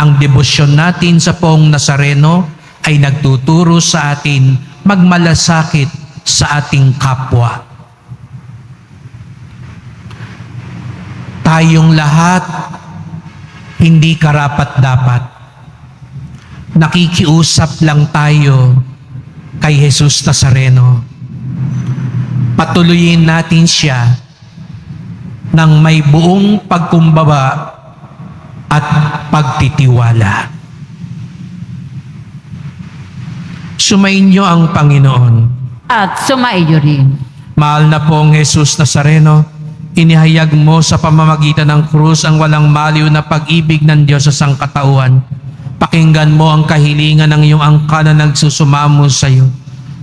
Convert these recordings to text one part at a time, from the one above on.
Ang debosyon natin sa poong Nazareno ay nagtuturo sa atin magmalasakit sa ating kapwa. Tayong lahat hindi karapat-dapat. Nakikiusap lang tayo kay Jesus Nazareno. Patuloyin natin siya ng may buong pagkumbaba at pagtitiwala. Sumainyo ang Panginoon. At sumaiyo rin. Mahal na pong Jesus Nazareno, inihayag mo sa pamamagitan ng krus ang walang maliw na pag-ibig ng Diyos sa sangkatauhan. Pakinggan mo ang kahilingan ng iyong angka na nagsusumamo sa iyo.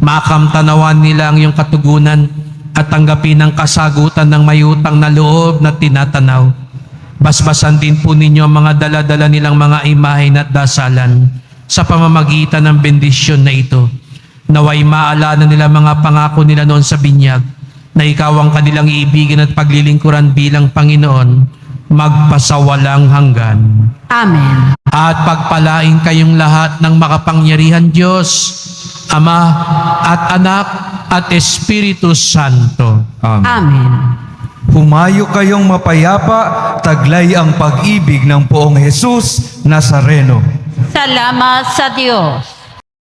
Makamtanawan nila ang iyong katugunan at tanggapin ang kasagutan ng mayutang na loob na tinatanaw. Basbasan din po ninyo ang mga daladala nilang mga imahe at dasalan sa pamamagitan ng bendisyon na ito. Naway maalala nila mga pangako nila noon sa binyag na ikaw ang kanilang iibigin at paglilingkuran bilang Panginoon magpasawalang hanggan. Amen. At pagpalain kayong lahat ng makapangyarihan Diyos, Ama at Anak at Espiritu Santo. Amen. Amen. Humayo kayong mapayapa, taglay ang pag-ibig ng poong Jesus Nazareno. Salamat sa Diyos.